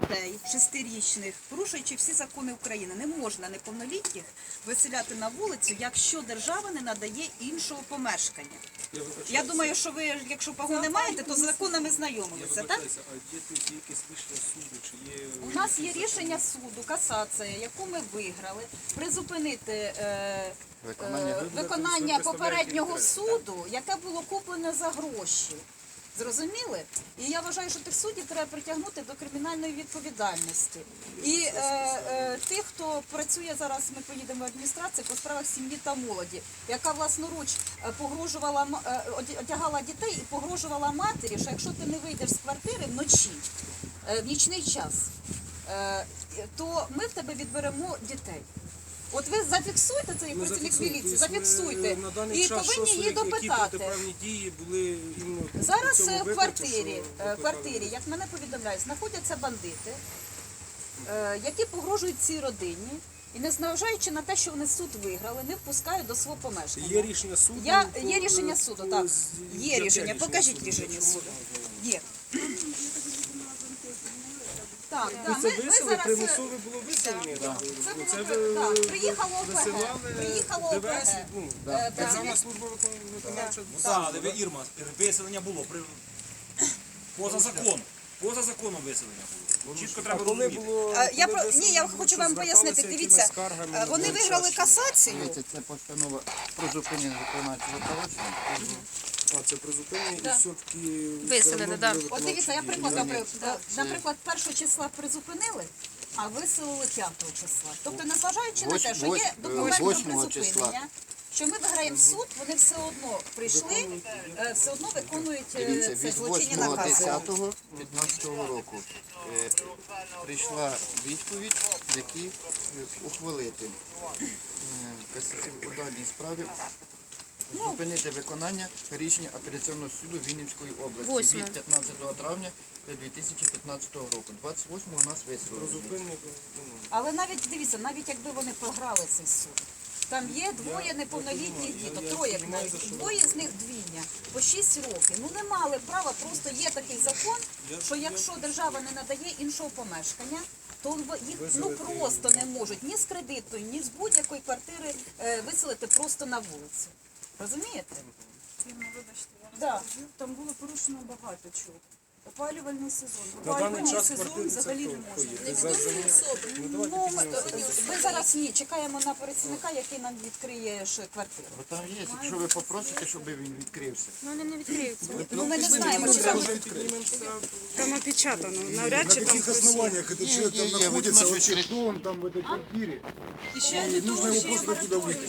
дітей шестирічних, порушуючи всі закони України. Не можна неповнолітніх виселяти на вулицю, якщо держава не надає іншого помешкання. Я думаю, що ви, якщо погони маєте, то з законами знайомилися, так? А є тут якесь рішення суду, чи є У нас є рішення суду, касація, яку ми виграли, призупинити е, Виконання е, виконання попереднього суду, яке було куплене за гроші. Зрозуміли? І я вважаю, що тих суддів треба притягнути до кримінальної відповідальності. І е, е, тих, хто працює зараз, ми поїдемо в адміністрацію по справах сім'ї та молоді, яка власноруч е, погрожувала е, одягала дітей і погрожувала матері, що якщо ти не вийдеш з квартири вночі, е, в нічний час, то ми в тебе відберемо дітей. От ви зафіксуйте цей Ну, працівник зафіксуйте. міліції, Тобто, зафіксуйте е, на даний і час повинні її які допитати. протиправні дії були іменно по Зараз цьому е, в квартирі, що е, в квартирі, як мене повідомляють, знаходяться бандити, е, які погрожують цій родині. І незважаючи на те, що вони суд виграли, не впускають до свого помешкання. Є рішення суду? Я, є рішення суду, так. Є рішення. Покажіть рішення суду. Є. Так, Ну, так, це ми, ми виселення, зараз... е, примусове було виселення? Це Ну, було ви, так, приїхало ОПГ, приїхало ДВС, ну, Е, Державна служба викон- виконавча. Так, але ви Ірма, виселення було при поза законом. Поза законом виселення було. Чітко треба коли розуміти. було... Е, Я про ні, я хочу вам пояснити. Дивіться, е, вони виграли касацію. Дивіться, це постанова про зупинення виконавчого правочину. А, це призупинення і все-таки... Виселили, да. От дивіться, я приклад, наприклад, наприклад, першого числа призупинили, а виселили п'ятого числа. Тобто, незважаючи на те, що є документ про призупинення, числа. що ми виграємо в суд, вони все одно прийшли, е, все одно виконують е, Дивіться, це злочинні накази. 8.10.15 року е, прийшла відповідь, е, ухвалити у даній справі зупинити виконання рішення апеляційного суду Вінницької області Восьме. від 15 травня 2015 року. 28 у нас виселили. Ну, Але навіть дивіться, навіть якби вони програли цей суд. Там є двоє неповнолітніх діток, троє навіть, двоє з них двійня, по 6 років. Ну не мали права, просто є такий закон, що якщо держава не надає іншого помешкання, то їх ну просто не можуть ні з кредитної, ні з будь-якої квартири е, виселити просто на вулицю. Розумієте? Ірина, вибачте, я Да. розкажу. Там було порушено багато чого. Опалювальний сезон. На даний Опалювальний час сезон квартири це взагалі хто? не Хто можна. є? За- за- Ну, давайте Ну, піднімемося. ми зараз ні, чекаємо на працівника, який нам відкриє ж квартиру. Бо там є, якщо ви попросите, щоб він відкрився. Ну, вони не відкриються. Ну ми не знаємо, чи там Там опечатано. Навряд чи На там каких основаниях этот человек там не, не, находится вот вообще? Кто он там в этой квартире? І ще И нужно его просто туда выкинуть.